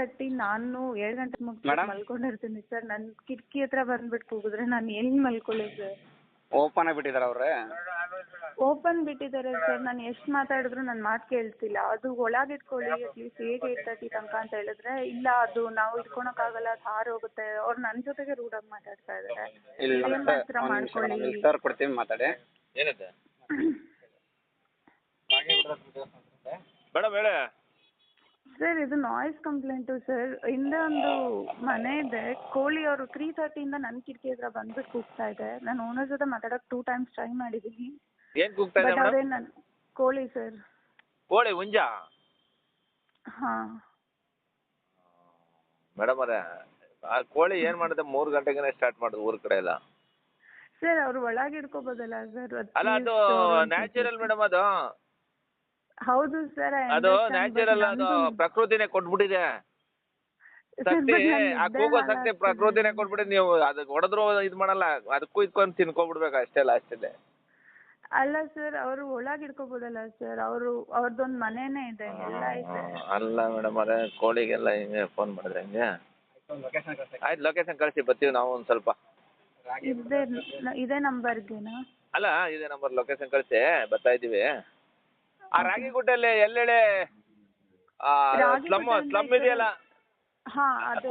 Thirty ನಾನು ಏಳು ಗಂಟೆ ಮುಗಿಸಿ? ಮಲ್ಕೊಂಡಿರ್ತೀನಿ ಸರ್. ನನ್ನ ಕಿಟಕಿ ಹತ್ರ ಬಂದ್ಬಿಟ್ಟು ಕೂಗಿದ್ರೆ ನಾನು ಎಲ್ಲಿ ಮಲ್ಕೊಳ್ಳಿ ಸರ್ ಓಪನ್ ಆಗಿಬಿಟ್ಟಿದ್ದಾರೆ ಅವ್ರೆ? ಓಪನ್ ಬಿಟ್ಟಿದ್ದಾರೆ ಸರ್. ನಾನು ಎಷ್ಟು ಮಾತಾಡಿದ್ರು ನನ್ನ ಮಾತು ಕೇಳ್ತಿಲ್ಲ. ಅದು ಒಳಗೆ ಇಟ್ಕೊಳ್ಳಿ ಅಟ್ಲೀಸ್ಟ್ ಹೇಗೆ ಏಟ್ ತರ್ಟಿ ತನಕ ಅಂತ ಹೇಳಿದ್ರೆ ಇಲ್ಲ ಅದು ನಾವು ಇಟ್ಕೊಳಕ್ಕಾಗಲ್ಲ ಅದು ಹಾರಿ ಹೋಗುತ್ತೆ. ಅವ್ರು ನನ್ನ ಜೊತೆಗೆ ರೂಢಾಗಿ ಮಾತಾಡ್ತಾ ಇದ್ದಾರೆ ಇಲ್ಲ ಏನ್ ಮಾತ್ರ ಮಾಡ್ಕೊಳ್ಳಿ? ಸರ್ ಕೊಡ್ತೀವಿ ಮಾತಾಡಿ. ಏನಂತೆ ಮೇಡಮ್ ಹೇಳಿ ಸರ್ ಇದು ನಾಯ್ಸ್ ಕಂಪ್ಲೇಂಟು ಸರ್ ಹಿಂದೆ ಒಂದು ಮನೆ ಇದೆ. ಕೋಳಿ ಅವರು ತ್ರೀ ಇಂದ ನನ್ನ ಕಿಟಕಿ ಹತ್ರ ಬಂದ್ಬಿಟ್ಟು ಕೂಗ್ತಾ ಇದೆ. ನಾನು ಓನರ್ ಜೊತೆ ಮಾತಾಡೋಕೆ ಟೂ ಟೈಮ್ಸ್ ಟ್ರೈ ಮಾಡಿದ್ದೀನಿ. ಏನ್ ಕೂಗ್ತಾ ಇದೆ ಬಟ್ ಮೇಡಮ್ ನನ್ನ ಕೋಳಿ ಸರ್ ಕೋಳಿ ಹುಂಜ? ಹಾಂ. ಮೇಡಮ್ ಅವರೇ ಆ ಕೋಳಿ ಏನ್ ಮಾಡೋದು? ಮೂರು ಗಂಟೆಗೆ ಸ್ಟಾರ್ಟ್ ಮಾಡುದು ಊರ್ ಕಡೆ ಎಲ್ಲ. ಸರ್ ಅವ್ರು ಒಳಗೆ ಇಡ್ಕೋಬೋದಲ್ಲ ಸರ್ ಅಲ್ಲ ಅದು ನ್ಯಾಚುರಲ್ ಮೇಡಮ್ ಅದು. ಹೌದು ಸರ್ ಅದು ನ್ಯಾಚುರಲ್ ಅದು ಪ್ರಕೃತಿನೇ ಕೊಟ್ಬಿಟ್ಟಿದೆ. ಶಕ್ತಿ ಆ ಕೂಗೋ ಶಕ್ತಿ ಪ್ರಕೃತಿನೇ ಕೊಟ್ಬಿಟ್ಟಿದೆ ನೀವು ಅದಕ್ಕೆ ಹೊಡೆದ್ರು ಇದು ಮಾಡಲ್ಲ ಅದಕ್ಕೂ ಇದ್ಕೊಂಡು ತಿನ್ಕೊಬಿಡ್ಬೇಕು ಅಷ್ಟೇ ಲಾಸ್ಟಲ್ಲಿ ಅಲ್ಲ ಸರ್ ಅವರು ಒಳಗೆ ಇಟ್ಕೋಬೋದಲ್ಲ ಸರ್ ಅವರು ಅವ್ರದ್ದೊಂದು ಮನೆನೇ ಇದೆ ಎಲ್ಲ ಇದೆ. ಅಲ್ಲ ಮೇಡಮ್ ಅದೇ ಕೋಳಿಗೆಲ್ಲ ಹಿಂಗೆ ಫೋನ್ ಮಾಡಿದ್ರೆ ಹಿಂಗೆ. ಆಯ್ತು ಲೊಕೇಶನ್ ಕಳಿಸಿ ಬರ್ತೀವಿ ನಾವು ಒಂದು ಸ್ವಲ್ಪ. ಇದೇ ಇದೇ ನಂಬರ್ಗೆನಾ ಅಲ್ಲ ಇದೇ ನಂಬರ್ ಲೊಕೇಶನ್ ಕಳಿಸಿ ಬರ್ತಾ ಇದ್ದೀವಿ. ಆ ರಾಗಿ ಗುಡ್ಡಲ್ಲಿ ಎಲ್ಲೆಡೆ ಸ್ಲಮ್ ಸ್ಲಮ್ ಇದೆಯಲ್ಲ? ಹಾ ಅದು-